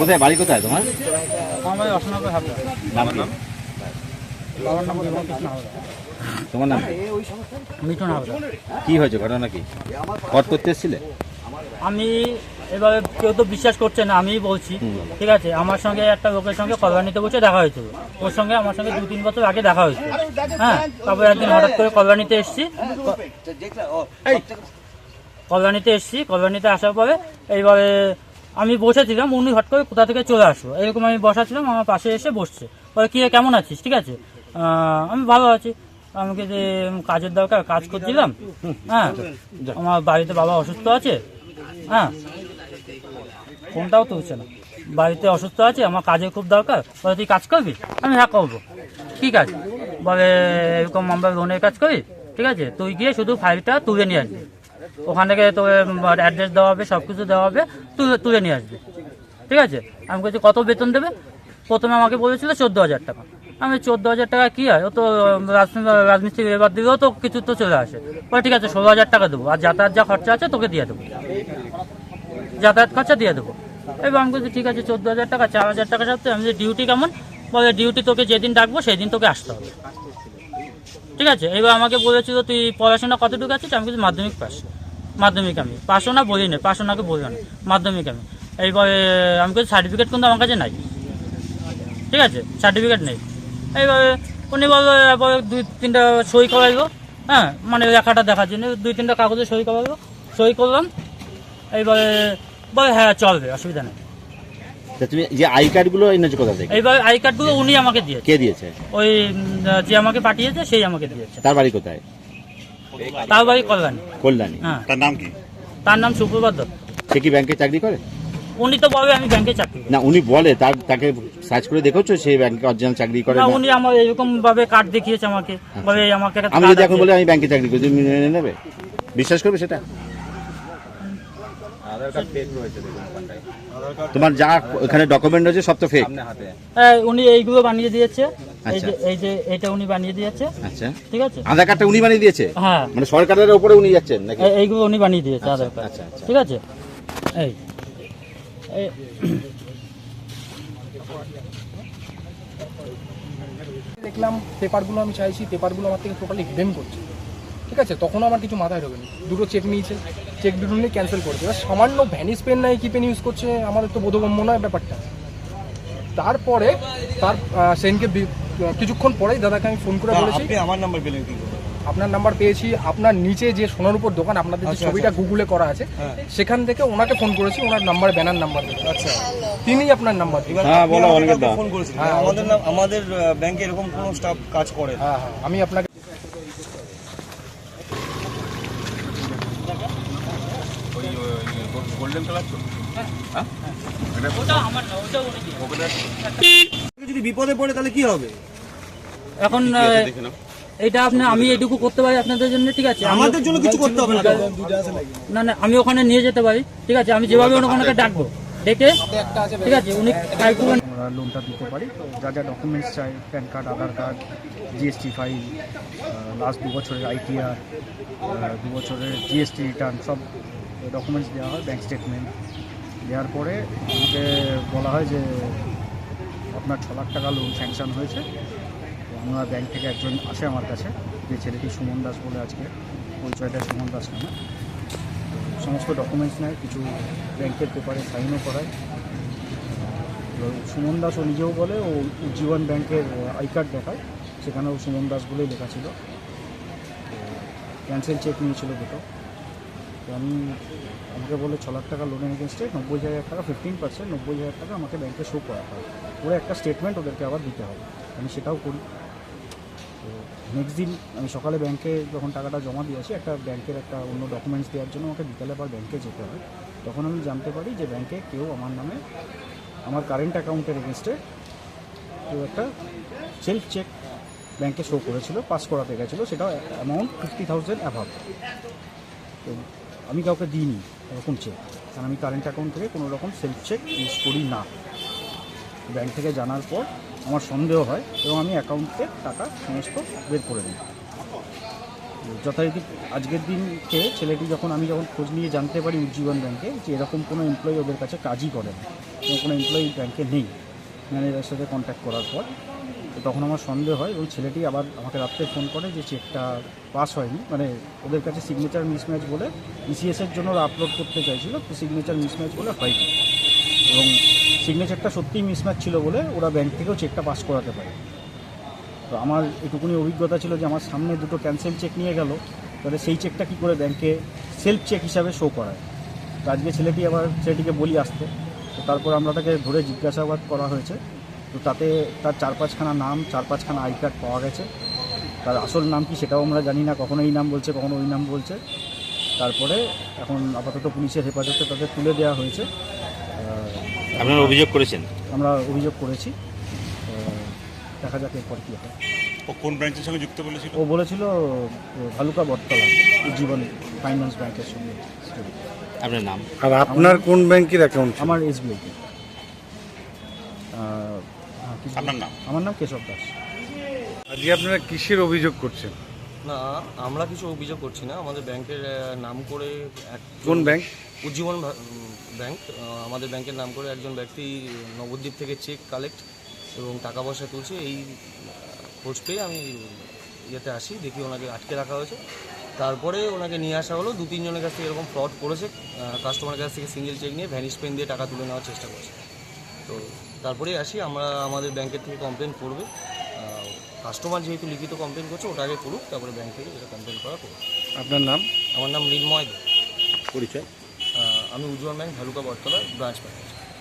কোথায়? বাড়ি কোথায় তোমার? নাম কি? তোমার নাম কি? মিঠুন কি হয়েছে ঘটনা কি? কট করতে এসেছিলে? আমি এবারে কেউ তো বিশ্বাস করছে না আমিই বলছি। ঠিক আছে আমার সঙ্গে একটা লোকের সঙ্গে কল্যাণীতে বসে দেখা হয়েছিল। ওর সঙ্গে আমার সঙ্গে দু তিন বছর আগে দেখা হয়েছিল। হ্যাঁ তারপরে একদিন হঠাৎ করে কল্যাণীতে এসেছি। কল্যাণীতে এসেছি কল্যাণীতে আসার পরে এইবারে আমি বসেছিলাম উনি হট করে কোথা থেকে চলে আসলো। এরকম আমি বসাছিলাম আমার পাশে এসে বসছে। বলে কি রে, কেমন আছিস? ঠিক আছে? আমি ভালো আছি। আমাকে যে কাজের দরকার কাজ করছিলাম। হ্যাঁ আমার বাড়িতে বাবা অসুস্থ আছে। হ্যাঁ ফোনটাও তুলছে না। বাড়িতে অসুস্থ আছে আমার কাজের খুব দরকার। বলে তুই কাজ করবি? আমি হ্যাঁ করব। কি কাজ বলে এরকম আমরা লোনের কাজ করি? ঠিক আছে। তুই গিয়ে শুধু ফাইলটা তুলে নিয়ে আসবি। ওখান থেকে তোর অ্যাড্রেস দেওয়া হবে সব কিছু দেওয়া হবে, তুলে তুলে নিয়ে আসবে। ঠিক আছে? আমি বলছি, কত বেতন দেবে? প্রথমে আমাকে বলেছিল চোদ্দ হাজার টাকা। আমি চোদ্দ হাজার টাকা কী হয়? ও তো রাজমিস্ত্রি এবার দিলেও তো কিছু তো চলে আসে। বলে, ঠিক আছে, ষোলো হাজার টাকা দেবো। আর যাতায়াত যা খরচা আছে, তোকে দিয়ে দেবো। যাতায়াত খরচা দিয়ে দেবো। এবার আমি বলছি, ঠিক আছে, চোদ্দ হাজার টাকা, চার হাজার টাকা সাথে আমি ডিউটি কেমন? বলে ডিউটি তোকে যেদিন ডাকবো, সেদিন তোকে আসতে হবে। ঠিক আছে, এবার আমাকে বলেছিল তুই পড়াশোনা কতটুকু আছিস? আমি বলছি, মাধ্যমিক পাস। মাধ্যমিক আমি। পাশও না, বলি না পাশও নাকে বলি না। মাধ্যমিক আমি। এইবারে আমি বলছি সার্টিফিকেট কিন্তু আমার কাছে নাই। ঠিক আছে সার্টিফিকেট নেই। এইভাবে উনি বলল এরপরে দুই তিনটা সই করাইলো হ্যাঁ মানে লেখাটা দেখার জন্য। দুই তিনটা কাগজে সই করাইলো। সই করলাম। এইবারে বলে হ্যাঁ চলবে, অসুবিধা নেই। তা তুমি যে আই কার্ডগুলো এনেছো কোথা থেকে এইবার আই কার্ডগুলো উনি আমাকে দিয়েছে কে দিয়েছে ওই যে আমাকে পাঠিয়েছে সেই আমাকে দিয়েছে তার বাড়ি কোথায় তার বাড়ি কল্যাণী কল্যাণী হ্যাঁ তার নাম কি তার নাম সুপ্রভাত দত্ত সে কি ব্যাংকে চাকরি করে উনি তো বলবে আমি ব্যাংকে চাকরি করি। না উনি বলে তার তাকে সার্চ করে দেখেছ সে ব্যাংকে অরিজিনাল চাকরি করে না না উনি আমার এরকম ভাবে কার্ড দেখিয়েছে আমাকে বলে এই আমাকে একটা আমি card যদি এখন আছে। বলি আমি ব্যাংকে চাকরি করি তুমি মেনে নেবে বিশ্বাস করবে সেটা তোমার যা এখানে ডকুমেন্ট রয়েছে সব তো ফেক হ্যাঁ, উনি এইগুলো বানিয়ে দিয়েছে। এই আচ্ছা। যে এই যে এটা উনি বানিয়ে দিয়েছে। আচ্ছা। ঠিক আছে? আধার কার্ডটা উনি বানিয়ে দিয়েছে? হ্যাঁ। মানে সরকারের উপরে উনি যাচ্ছেন নাকি? এইগুলো উনি বানিয়ে দিয়েছে আধার কার্ড। আচ্ছা, আচ্ছা। ঠিক আছে? এই। এই- দেখলাম পেপারগুলো আমি চাইছি পেপারগুলো আমার থেকে টোটালি হিডেন করছে। ঠিক আছে? তখনও আমার কিছু মাথায় ঢোকেনি। দুটো চেক নিয়েছে। চেক দুটো নিয়ে ক্যান্সেল করেছে। এবার সামান্য ভ্যানিস পেন নাই কি পেন ইউজ করছে আমাদের তো বোধগম্য নয় ব্যাপারটা। তারপরে তার সেনকে কিছুক্ষণ পরেই দাদাকে আমি ফোন করে বলেছি। আমার নাম্বার পেলেন কি আপনার নাম্বার পেয়েছি। আপনার নিচে যে সোনার উপর দোকান আপনাদের যে আচ্ছা, ছবিটা আচ্ছা। গুগলে করা আছে হ্যাঁ। সেখান থেকে ওনাকে ফোন করেছি। ওনার নাম্বার ব্যানার নাম্বার আচ্ছা। তিনি আপনার নাম্বার হ্যাঁ, বলো, ফোন করেছিলেন হ্যাঁ, আমাদের নাম আমাদের ব্যাংকে এরকম কোনো স্টাফ কাজ করে হ্যাঁ হ্যাঁ। আমি আপনাকে ওটা আমার না, ওটা উনি দিয়েছে। যদি বিপদে পড়ে তাহলে কি হবে? এখন এটা আপনি আমি এটুকু করতে পারি আপনাদের জন্য ঠিক আছে? আমি- আমাদের জন্য কিছু করতে হবে না না না আমি ওখানে নিয়ে যেতে পারি ঠিক আছে? আমি যেভাবে ওনাকে ডাকবো ডেকে ঠিক আছে? উনি আমরা লোনটা দিতে পারি। যা যা ডকুমেন্টস চাই PAN card Aadhaar card GST file last দু বছরের আইটিআর দু বছরের জিএসটি রিটার্ন সব ডকুমেন্টস দেওয়া হয় ব্যাঙ্ক স্টেটমেন্ট দেওয়ার পরে আমাকে বলা হয় যে, আপনার ছ লাখ টাকা লোন স্যাংশন হয়েছে। আমরা ব্যাংক থেকে একজন আসে আমার কাছে, যে ছেলেটি সুমন দাস বলে আজকে। পরিচয়টা সুমন দাস নামে। সমস্ত ডকুমেন্টস নেয়, কিছু ব্যাংকের পেপারে সাইনও করায়। সুমন দাস ও নিজেও বলে, ও উজ্জীবন ব্যাংকের আই কার্ড দেখায়। সেখানেও সুমন দাস বলেই লেখা ছিল। ক্যান্সেল চেক নিয়েছিল দুটো। তো আমি আমাকে বলে ছ লাখ টাকা লোনের এগেনস্টে নব্বই হাজার টাকা ফিফটিন পার্সেন্ট নব্বই হাজার টাকা আমাকে ব্যাংকে শো করাতে হয়। ওরা একটা স্টেটমেন্ট ওদেরকে আবার দিতে হবে। আমি সেটাও করি। তো নেক্সট দিন আমি সকালে ব্যাংকে যখন টাকাটা জমা দিয়ে আসি, একটা ব্যাংকের একটা অন্য ডকুমেন্টস দেওয়ার জন্য আমাকে বিকালে আবার ব্যাংকে যেতে হয়। তখন আমি জানতে পারি যে ব্যাংকে কেউ আমার নামে, আমার কারেন্ট অ্যাকাউন্টের এগেনস্টে কেউ একটা সেলফ চেক ব্যাংকে শো করেছিল পাস করাতে গেছিল। সেটাও অ্যামাউন্ট ফিফটি থাউজেন্ড অ্যাভাব তো আমি কাউকে দিইনি, এরকম চেক কারণ আমি কারেন্ট অ্যাকাউন্ট থেকে কোনো রকম সেলফ চেক ইউজ করি না। ব্যাংক থেকে জানার পর আমার সন্দেহ হয় এবং আমি অ্যাকাউন্টে টাকা সমস্ত বের করে দিই। যথারীতি আজকের দিনকে ছেলেটি যখন আমি যখন খোঁজ নিয়ে জানতে পারি উজ্জীবন ব্যাংকে যে এরকম কোনো এমপ্লয়ি ওদের কাছে কাজই করে না কোনো এমপ্লয়ি ব্যাংকে নেই ম্যানেজারের সাথে কন্ট্যাক্ট করার পর তো তখন আমার সন্দেহ হয় এবং ছেলেটি আবার আমাকে রাত্রে ফোন করে যে চেকটা পাস হয়নি। মানে ওদের কাছে সিগনেচার মিসম্যাচ বলে ইসিএসের জন্য ওরা আপলোড করতে চাইছিল, তো সিগনেচার মিসম্যাচ বলে হয়নি। এবং সিগনেচারটা সত্যিই মিসম্যাচ ছিল বলে ওরা ব্যাংক থেকেও চেকটা পাস করাতে পারে তো আমার এটুকুনি অভিজ্ঞতা ছিল যে আমার সামনে দুটো ক্যান্সেল চেক নিয়ে গেল, তাহলে সেই চেকটা কী করে ব্যাংকে সেলফ চেক হিসাবে শো করায়? তো আজকে ছেলেটি আবার ছেলেটিকে বলি আসতে, তো তারপর আমরা তাকে ধরে জিজ্ঞাসাবাদ করা হয়েছে। তো তাতে তার চার পাঁচখানা নাম চার পাঁচখানা আই কার্ড পাওয়া গেছে। তার আসল নাম কি সেটাও আমরা জানি না কখনো এই নাম বলছে কখনো ওই নাম বলছে। তারপরে এখন আপাতত পুলিশের হেফাজতে তাদের তুলে দেওয়া হয়েছে। আপনারা অভিযোগ করেছেন? আমরা অভিযোগ করেছি। দেখা যাক এরপর কী হয়। ও কোন ব্রাঞ্চের সঙ্গে যুক্ত বলেছিল? ও বলেছিল ভালুকা বটতলা জীবন ফাইন্যান্স ব্যাংকের সঙ্গে। আপনার নাম? আর আপনার কোন ব্যাংকের অ্যাকাউন্ট আমার এসবিআই আপনার নাম? আমার নাম কেশব দাস। আজকে আপনারা কিসের অভিযোগ করছেন? না আমরা কিছু অভিযোগ করছি না। আমাদের ব্যাংকের নাম করে কোন ব্যাংক? উজ্জীবন ব্যাংক। আমাদের ব্যাংকের নাম করে একজন ব্যক্তি নবদ্বীপ থেকে চেক কালেক্ট এবং টাকা পয়সা তুলছে। এই খোঁজ পেয়ে আমি ইয়েতে আসি দেখি ওনাকে আটকে রাখা হয়েছে। তারপরে ওনাকে নিয়ে আসা হলো। দু তিনজনের কাছ থেকে এরকম ফ্রড করেছে। কাস্টমারের কাছ থেকে সিঙ্গেল চেক নিয়ে ভ্যানিশ পেন দিয়ে টাকা তুলে নেওয়ার চেষ্টা করছে। তো তারপরেই আসি আমরা আমাদের ব্যাংকের থেকে কমপ্লেন করবে। কাস্টমার যেহেতু লিখিত কমপ্লেন করছে ওটা আগে করুক তারপরে ব্যাংক থেকে যেটা কমপ্লেন করা করুক। আপনার নাম? আমার নাম মৃন্ময় দে। পরিচয়? আমি Ujjwal bank Bhaluka Battala branch manager